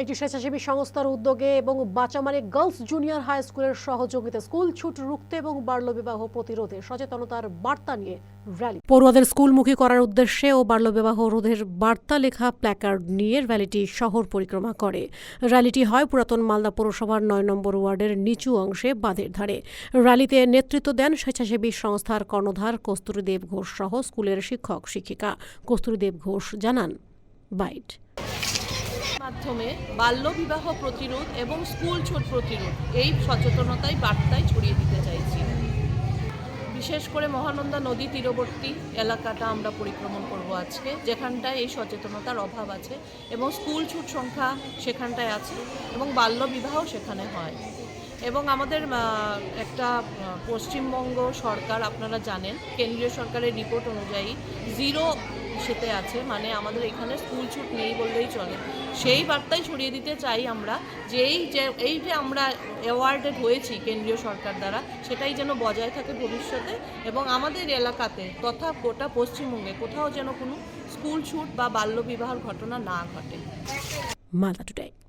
একটি স্বেচ্ছাসেবী সংস্থার উদ্যোগে এবং বাচামারি গার্লস জুনিয়র হাই স্কুলের সহযোগিতা স্কুল ছুট রুখতে এবং বাল্যবিবাহ প্রতিরোধে সচেতনতার বার্তা নিয়ে র্যালি। পড়ুয়াদের স্কুলমুখী করার উদ্দেশ্যে ও বাল্যবিবাহ রোধের বার্তা লেখা প্ল্যাকার্ড নিয়ে র্যালিটি শহর পরিক্রমা করে। র্যালিটি হয় পুরাতন মালদা পৌরসভার নয় নম্বর ওয়ার্ডের নিচু অংশে বাঁধের ধারে। র্যালিতে নেতৃত্ব দেন স্বেচ্ছাসেবী সংস্থার কর্ণধার কস্তুরী দেব ঘোষ সহ স্কুলের শিক্ষক, শিক্ষিকা। কস্তুরী দেব ঘোষ জানান, বাইট। মাধ্যমে বাল্যবিবাহ প্রতিরোধ এবং স্কুল ছুট প্রতিরোধ, এই সচেতনতাই বার্তায় ছড়িয়ে দিতে চাইছি। বিশেষ করে মহানন্দা নদী তীরবর্তী এলাকাটা আমরা পরিক্রমণ করব আজকে, যেখানটায় এই সচেতনতার অভাব আছে এবং স্কুল ছুট সংখ্যা সেখানটায় আছে এবং বাল্যবিবাহ সেখানে হয়। এবং আমাদের একটা পশ্চিমবঙ্গ সরকার, আপনারা জানেন, কেন্দ্রীয় সরকারের রিপোর্ট অনুযায়ী জিরো সেতে আছে মানে আমাদের এখানে স্কুল ছুট নেই বললেই চলে। সেই বার্তাই ছড়িয়ে দিতে চাই আমরা, যে এই যে এই যে আমরা অ্যাওয়ার্ডেড হয়েছি কেন্দ্রীয় সরকার দ্বারা, সেটাই যেন বজায় থাকে ভবিষ্যতে এবং আমাদের এলাকাতে তথা গোটা পশ্চিমবঙ্গে কোথাও যেন কোনো স্কুল ছুট বা বাল্যবিবাহর ঘটনা না ঘটে। মালদা টুডে